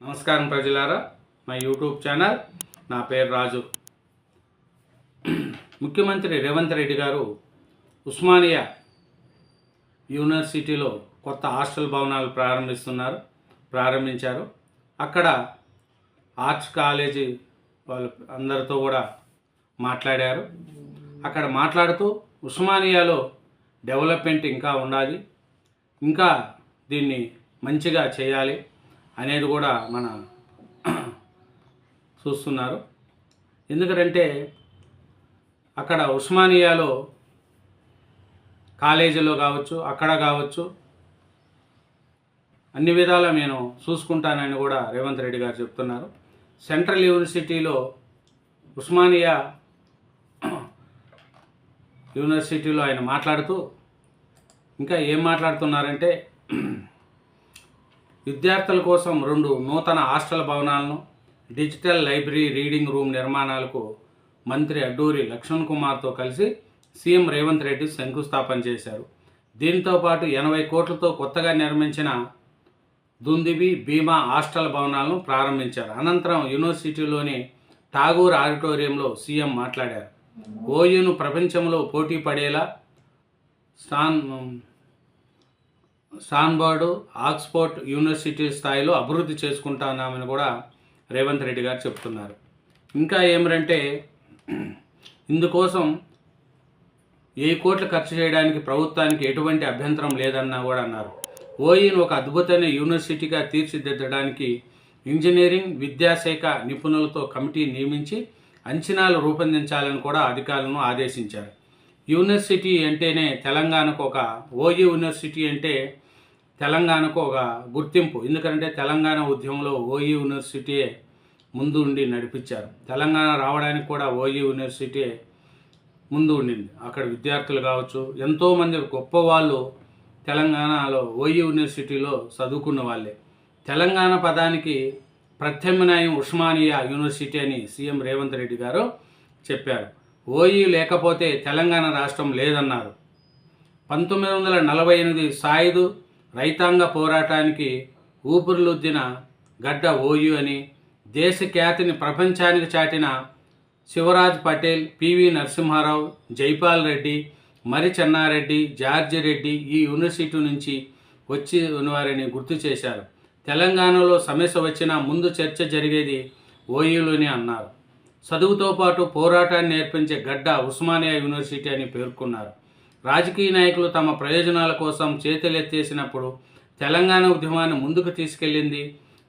నమస్కారం ప్రజలారా. మా యూట్యూబ్ ఛానల్ నా పేరు రాజు. ముఖ్యమంత్రి రేవంత్ రెడ్డి గారు ఉస్మానియా యూనివర్సిటీలో కొత్త హాస్టల్ భవనాలు ప్రారంభిస్తున్నారు ప్రారంభించారు. అక్కడ ఆర్ట్స్ కాలేజీ వాళ్ళు అందరితో కూడా మాట్లాడారు. అక్కడ మాట్లాడుతూ ఉస్మానియాలో డెవలప్మెంట్ ఇంకా ఉండాలి ఇంకా దీన్ని మంచిగా చేయాలి. అనేది కూడా మన చూస్తున్నారు. ఎందుకంటే అక్కడ ఉస్మానియాలో కాలేజీలో కావచ్చు అక్కడ కావచ్చు అన్ని విధాలా నేను చూసుకుంటానని కూడా రేవంత్ రెడ్డి గారు చెప్తున్నారు. సెంట్రల్ యూనివర్సిటీలో ఉస్మానియా యూనివర్సిటీలో ఆయన మాట్లాడుతూ ఇంకా ఏం మాట్లాడుతున్నారంటే విద్యార్థుల కోసం రెండు నూతన హాస్టల్ భవనాలను డిజిటల్ లైబ్రరీ రీడింగ్ రూమ్ నిర్మాణాలకు మంత్రి అడ్డూరి లక్ష్మణ్ కుమార్తో కలిసి సీఎం రేవంత్ రెడ్డి శంకుస్థాపన చేశారు. దీంతో పాటు ఎనభై కోట్లతో కొత్తగా నిర్మించిన దుందిబి భీమా హాస్టల్ భవనాలను ప్రారంభించారు. అనంతరం యూనివర్సిటీలోని ఠాగూర్ ఆడిటోరియంలో సీఎం మాట్లాడారు. ఓయూను ప్రపంచంలో పోటీ పడేలా స్టాన్ స్టాన్బర్డ్ ఆక్స్ఫోర్డ్ యూనివర్సిటీ స్థాయిలో అభివృద్ధి చేసుకుంటున్నామని కూడా రేవంత్ రెడ్డి గారు చెప్తున్నారు. ఇంకా ఏమిటంటే ఇందుకోసం ఏ కోట్లు ఖర్చు చేయడానికి ప్రభుత్వానికి ఎటువంటి అభ్యంతరం లేదన్నా కూడా అన్నారు. ఓఈను ఒక అద్భుతమైన యూనివర్సిటీగా తీర్చిదిద్దడానికి ఇంజనీరింగ్ విద్యాశాఖ నిపుణులతో కమిటీ నియమించి అంచనాలు రూపొందించాలని కూడా అధికారులను ఆదేశించారు. యూనివర్సిటీ అంటేనే తెలంగాణకు ఒక ఓయూ యూనివర్సిటీ అంటే తెలంగాణకు ఒక గుర్తింపు. ఎందుకంటే తెలంగాణ ఉద్యమంలో ఓయి యూనివర్సిటీయే ముందు ఉండి నడిపించారు. తెలంగాణ రావడానికి కూడా ఓయి యూనివర్సిటీ ముందు ఉండింది. అక్కడ విద్యార్థులు కావచ్చు ఎంతోమంది గొప్ప వాళ్ళు తెలంగాణలో ఓయి యూనివర్సిటీలో చదువుకున్న వాళ్ళే. తెలంగాణ పదానికి ప్రత్యామ్నాయం ఉస్మానియా యూనివర్సిటీ అని సీఎం రేవంత్ రెడ్డి గారు చెప్పారు. ఓయి లేకపోతే తెలంగాణ రాష్ట్రం లేదన్నారు. పంతొమ్మిది వందల నలభై ఎనిమిది సాయుధు రైతాంగ పోరాటానికి ఊపిరిలుద్దిన గడ్డ ఓయూ అని దేశ ఖ్యాతిని ప్రపంచానికి చాటిన శివరాజ్ పటేల్ పివి నరసింహారావు జైపాల్ రెడ్డి మరి చెన్నారెడ్డి జార్జి రెడ్డి ఈ యూనివర్సిటీ నుంచి వచ్చి ఉన్నవారని గుర్తు చేశారు. తెలంగాణలో సమస్య వచ్చినా ముందు చర్చ జరిగేది ఓయూలోనే అన్నారు. చదువుతో పాటు పోరాటాన్ని నేర్పించే గడ్డ ఉస్మానియా యూనివర్సిటీ అని పేర్కొన్నారు. రాజకీయ నాయకులు తమ ప్రయోజనాల కోసం చేతులెత్తేసినప్పుడు తెలంగాణ ఉద్యమాన్ని ముందుకు తీసుకెళ్ళింది.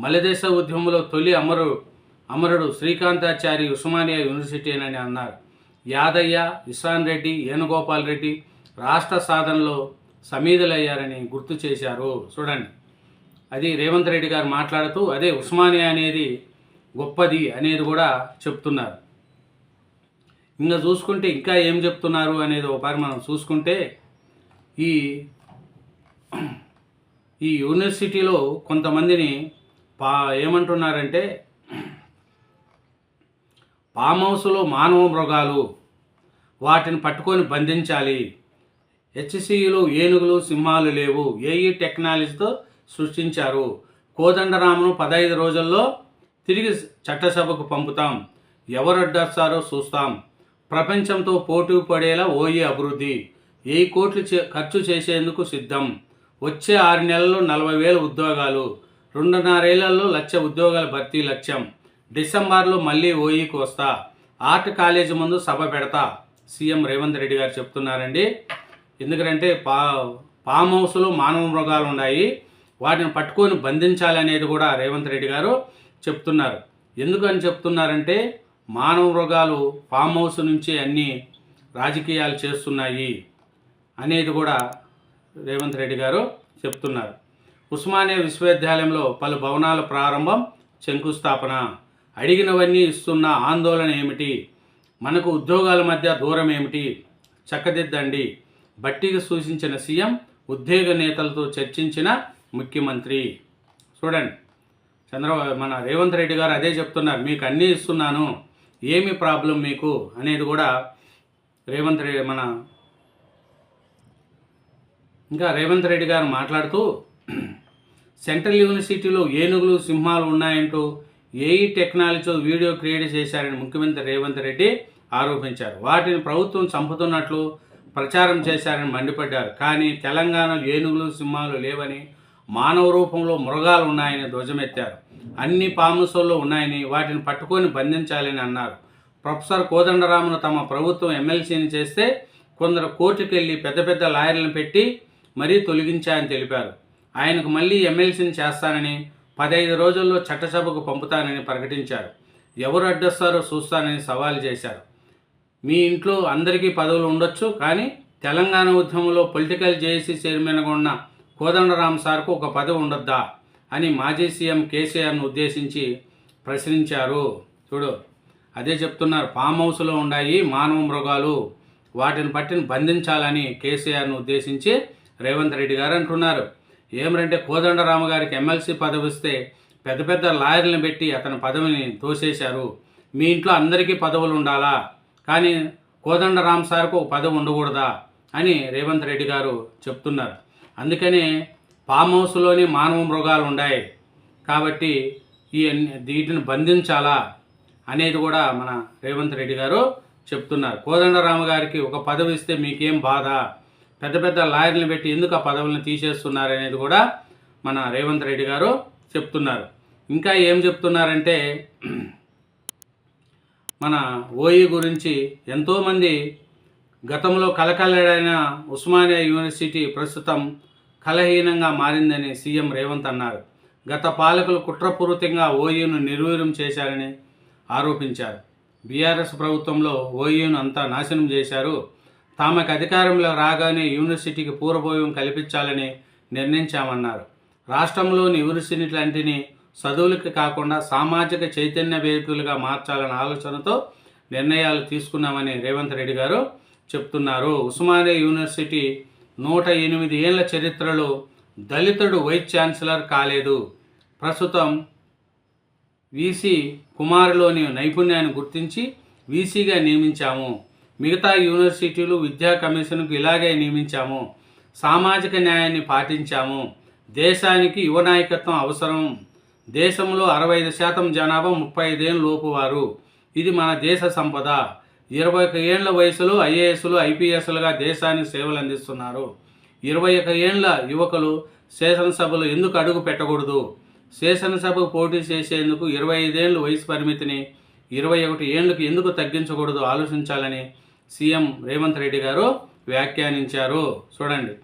మలదేశ ఉద్యమంలో తొలి అమరు అమరుడు శ్రీకాంతాచారి ఉస్మానియా యూనివర్సిటీ అని అన్నారు. యాదయ్య ఇసాన్ రెడ్డి వేణుగోపాల్ రెడ్డి రాష్ట్ర సాధనలో సమీధులయ్యారని గుర్తు చేశారు. చూడండి. అది రేవంత్ రెడ్డి గారు మాట్లాడుతూ అదే ఉస్మానియా అనేది గొప్పది అనేది కూడా చెప్తున్నారు. ఇంకా చూసుకుంటే ఇంకా ఏం చెప్తున్నారు అనేది ఒకసారి మనం చూసుకుంటే ఈ ఈ యూనివర్సిటీలో కొంతమందిని పా ఏమంటున్నారంటే పామ్ హౌస్లో మానవ మృగాలు వాటిని పట్టుకొని బంధించాలి. హెచ్సియులు ఏనుగులు సింహాలు లేవు. ఏఈ టెక్నాలజీతో సృష్టించారు. కోదండరామును పదహైదు రోజుల్లో తిరిగి చట్టసభకు పంపుతాం. ఎవరు అడ్డొస్తారో చూస్తాం. ప్రపంచంతో పోటీ పడేలా ఓయి అభివృద్ధి. ఏ కోట్లు చే- ఖర్చు చేసేందుకు సిద్ధం? వచ్చే ఆరు నెలల్లో నలభై వేల ఉద్యోగాలు. రెండున్నరేళ్ళలో లక్ష ఉద్యోగాల భర్తీ లక్ష్యం. డిసెంబర్లో మళ్ళీ ఓఈకి వస్తా. ఆర్ట్ కాలేజీ ముందు సభ పెడతా. సీఎం రేవంత్ రెడ్డి గారు చెప్తున్నారండి. ఎందుకంటే పా ఫామ్ హౌస్లో మానవ మృగాలు ఉన్నాయి. వాటిని పట్టుకొని బంధించాలనేది కూడా రేవంత్ రెడ్డి గారు చెప్తున్నారు. ఎందుకని చెప్తున్నారంటే మానవ మృగాలు ఫామ్ హౌస్ నుంచి అన్ని రాజకీయాలు చేస్తున్నాయి అనేది కూడా రేవంత్ రెడ్డి గారు చెప్తున్నారు. ఉస్మానియా విశ్వవిద్యాలయంలో పలు భవనాల ప్రారంభం శంకుస్థాపన అడిగినవన్నీ ఇస్తున్న ఆందోళన ఏమిటి? మనకు ఉద్యోగాల మధ్య దూరం ఏమిటి? చక్కదిద్దండి. బట్టికి సూచించిన సీఎం ఉద్యోగ నేతలతో చర్చించిన ముఖ్యమంత్రి. చూడండి చంద్రబాబు మన రేవంత్ రెడ్డి గారు అదే చెప్తున్నారు. మీకు అన్నీ ఇస్తున్నాను. ఏమి ప్రాబ్లం మీకు అనేది కూడా రేవంత్ రెడ్డి మన ఇంకా రేవంత్ రెడ్డి గారు మాట్లాడుతూ సెంట్రల్ యూనివర్సిటీలో ఏనుగులు సింహాలు ఉన్నాయంటూ ఏఈ టెక్నాలజీతో వీడియో క్రియేట్ చేశారని ముఖ్యమంత్రి రేవంత్ రెడ్డి ఆరోపించారు. వాటిని ప్రభుత్వం చంపుతున్నట్లు ప్రచారం చేశారని మండిపడ్డారు. కానీ తెలంగాణలో ఏనుగులు సింహాలు లేవని మానవ రూపంలో మృగాలు ఉన్నాయని ధ్వజమెత్తారు. అన్ని పాముసోళ్ళు ఉన్నాయని వాటిని పట్టుకొని బంధించాలని అన్నారు. ప్రొఫెసర్ కోదండరామును తమ ప్రభుత్వం ఎమ్మెల్సీని చేస్తే కొందరు కోర్టుకు వెళ్ళి పెద్ద పెద్ద లాయర్లను పెట్టి మరీ తొలగించాయని తెలిపారు. ఆయనకు మళ్ళీ ఎమ్మెల్సీని చేస్తానని పదహైదు రోజుల్లో చట్టసభకు పంపుతానని ప్రకటించారు. ఎవరు అడ్డొస్తారో చూస్తానని సవాల్ చేశారు. మీ ఇంట్లో అందరికీ పదవులు ఉండొచ్చు కానీ తెలంగాణ ఉద్యమంలో పొలిటికల్ జేఏసీ చైర్మన్గా ఉన్న కోదండరామ్ సార్కు ఒక పదవి ఉండొద్దా అని మాజీ సీఎం కేసీఆర్ను ఉద్దేశించి ప్రశ్నించారు. చూడు అదే చెప్తున్నారు. ఫామ్ హౌస్లో ఉన్నాయి మానవ మృగాలు. వాటిని పట్టిని బంధించాలని కేసీఆర్ను ఉద్దేశించి రేవంత్ రెడ్డి గారు అంటున్నారు. ఏమరంటే కోదండరామ గారికి ఎమ్మెల్సీ పదవి ఇస్తే పెద్ద పెద్ద లాయర్లను పెట్టి అతని పదవిని తోసేశారు. మీ ఇంట్లో అందరికీ పదవులు ఉండాలా? కానీ కోదండరామ్ సార్కు ఒక పదవి ఉండకూడదా అని రేవంత్ రెడ్డి గారు చెప్తున్నారు. అందుకని ఫామ్ హౌస్లోని మానవ మృగాలు ఉన్నాయి కాబట్టి ఈ అన్ని- వీటిని బంధించాలా అనేది కూడా మన రేవంత్ రెడ్డి గారు చెప్తున్నారు. కోదండరామ గారికి ఒక పదవి ఇస్తే మీకేం బాధ? పెద్ద పెద్ద లాయర్లను పెట్టి ఎందుకు ఆ పదవులను తీసేస్తున్నారు అనేది కూడా మన రేవంత్ రెడ్డి గారు చెప్తున్నారు. ఇంకా ఏం చెప్తున్నారంటే మన ఓఈ గురించి ఎంతోమంది గతంలో కలకలడైన ఉస్మానియా యూనివర్సిటీ ప్రస్తుతం కలహీనంగా మారిందని సీఎం రేవంత్ అన్నారు. గత పాలకులు కుట్రపూరితంగా ఓయూను నిర్వీర్యం చేశారని ఆరోపించారు. బీఆర్ఎస్ ప్రభుత్వంలో ఓయూను అంతా నాశనం చేశారు. తామకు అధికారంలో రాగానే యూనివర్సిటీకి పూర్వభోయం కల్పించాలని నిర్ణయించామన్నారు. రాష్ట్రంలోని యూనివర్సిటీలన్నింటినీ చదువులకి కాకుండా సామాజిక చైతన్య వేదికలుగా మార్చాలన్న ఆలోచనతో నిర్ణయాలు తీసుకున్నామని రేవంత్ రెడ్డి గారు చెప్తున్నారు. ఉస్మానియా యూనివర్సిటీ నూట ఎనిమిది ఏళ్ళ చరిత్రలో దళితుడు వైస్ ఛాన్సలర్ కాలేదు. ప్రస్తుతం వీసీ కుమారులోని నైపుణ్యాన్ని గుర్తించి వీసీగా నియమించాము. మిగతా యూనివర్సిటీలు విద్యా కమిషన్కు ఇలాగే నియమించాము. సామాజిక న్యాయాన్ని పాటించాము. దేశానికి యువ నాయకత్వం అవసరం. దేశంలో అరవై ఐదు శాతం జనాభా ముప్పై ఐదేళ్ళ లోపు వారు. ఇది మన దేశ సంపద. ఇరవై ఒక ఏళ్ళ వయసులో ఐఏఎస్లు ఐపీఎస్లుగా దేశానికి సేవలు అందిస్తున్నారు. ఇరవై ఒక ఏండ్ల యువకులు శాసనసభలు ఎందుకు అడుగు పెట్టకూడదు? శాసనసభకు పోటీ చేసేందుకు ఇరవై ఐదేళ్ళు వయసు పరిమితిని ఇరవై ఒకటి ఏండ్లకు ఎందుకు తగ్గించకూడదు ఆలోచించాలని సీఎం రేవంత్ రెడ్డి గారు వ్యాఖ్యానించారు. చూడండి.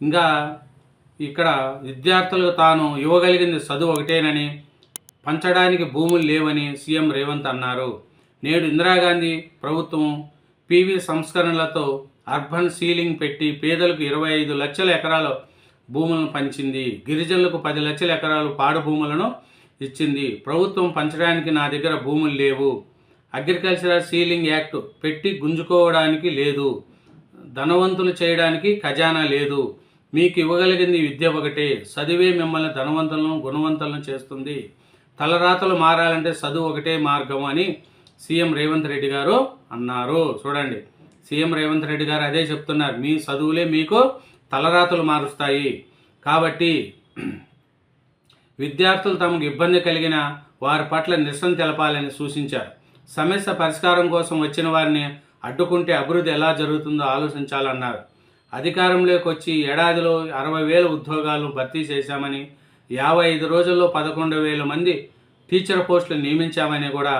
ఇంకా ఇక్కడ విద్యార్థులకు తాను ఇవ్వగలిగింది చదువు ఒకటేనని పంచడానికి భూములు లేవని సీఎం రేవంత్ అన్నారు. నేడు ఇందిరాగాంధీ ప్రభుత్వం పీవీ సంస్కరణలతో అర్బన్ సీలింగ్ పెట్టి పేదలకు ఇరవై ఐదు లక్షల ఎకరాల భూములను పంచింది. గిరిజనులకు పది లక్షల ఎకరాలు పాడు భూములను ఇచ్చింది. ప్రభుత్వం పంచడానికి నా దగ్గర భూములు లేవు. అగ్రికల్చరల్ సీలింగ్ యాక్ట్ పెట్టి గుంజుకోవడానికి లేదు. ధనవంతులు చేయడానికి ఖజానా లేదు. మీకు ఇవ్వగలిగింది విద్య ఒకటే. చదివే మిమ్మల్ని ధనవంతులను గుణవంతులను చేస్తుంది. తలరాతలు మారాలంటే చదువు ఒకటే మార్గం అని సీఎం రేవంత్ రెడ్డి గారు అన్నారు. చూడండి సీఎం రేవంత్ రెడ్డి గారు అదే చెప్తున్నారు. మీ చదువులే మీకు తలరాతలు మారుస్తాయి. కాబట్టి విద్యార్థులు తమకు ఇబ్బంది కలిగిన వారి పట్ల నిరసన తెలపాలని సూచించారు. సమస్య పరిష్కారం కోసం వచ్చిన వారిని అడ్డుకుంటే అభివృద్ధి ఎలా జరుగుతుందో ఆలోచించాలన్నారు. అధికారంలోకి వచ్చి ఏడాదిలో అరవై వేల ఉద్యోగాలు భర్తీ చేశామని యాభై ఐదు రోజుల్లో పదకొండు వేల మంది టీచర్ పోస్టులు నియమించామని కూడా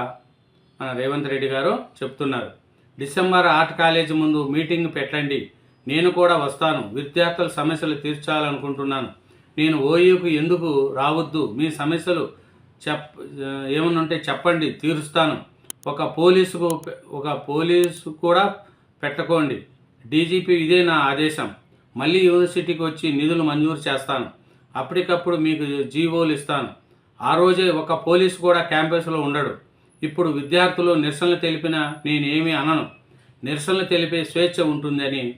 మన రేవంత్ రెడ్డి గారు చెప్తున్నారు. డిసెంబర్ ఆర్ట్ కాలేజీ ముందు మీటింగ్ పెట్టండి. నేను కూడా వస్తాను. విద్యార్థుల సమస్యలు తీర్చాలనుకుంటున్నాను. నేను ఓయూకు ఎందుకు రావద్దు? మీ సమస్యలు చెప్ ఏమన్నా ఉంటే చెప్పండి తీరుస్తాను. ఒక పోలీసుకు ఒక పోలీసు కూడా పెట్టకోండి. డీజీపీ ఇదే నా ఆదేశం. మళ్ళీ యూనివర్సిటీకి వచ్చి నిధులు మంజూరు చేస్తాను. అప్పటికప్పుడు మీకు జీవోలు ఇస్తాను. ఆ రోజే ఒక పోలీసు కూడా క్యాంపస్లో ఉండడు. ఇప్పుడు విద్యార్థులు నిరసనలు తెలిపిన నేనేమీ అనను. నిరసనలు తెలిపే స్వేచ్ఛ ఉంటుందని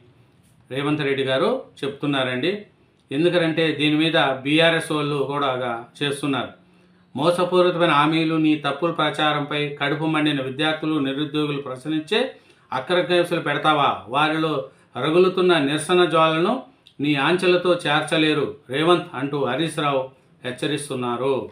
రేవంత్ రెడ్డి గారు చెప్తున్నారండి. ఎందుకంటే దీని మీద బీఆర్ఎస్ వాళ్ళు కూడా చేస్తున్నారు. మోసపూరితమైన హామీలు నీ తప్పుల ప్రచారంపై కడుపు మండిన విద్యార్థులు నిరుద్యోగులు ప్రశ్నించే అక్ర కేసులు పెడతావా? వారిలో రగులుతున్న నిరసన జ్వాలను నీ ఆంచలతో చేర్చలేరు రేవంత్ అంటూ హరీష్ రావు హెచ్చరిస్తున్నారు.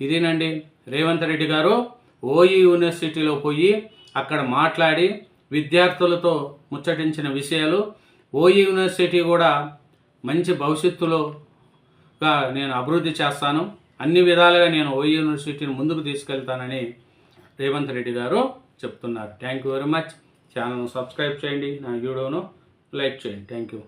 ఇదేనండి రేవంత్ రెడ్డి గారు ఓయి యూనివర్సిటీలో పోయి అక్కడ మాట్లాడి విద్యార్థులతో ముచ్చటించిన విషయాలు. ఓయి యూనివర్సిటీ కూడా మంచి భవిష్యత్తులోగా నేను అభివృద్ధి చేస్తాను. అన్ని విధాలుగా నేను ఓయి యూనివర్సిటీని ముందుకు తీసుకెళ్తానని రేవంత్ రెడ్డి గారు చెప్తున్నారు. Thank you very much. ఛానల్ను సబ్స్క్రైబ్ చేయండి. నా వీడియోను లైక్ చేయండి. Thank you.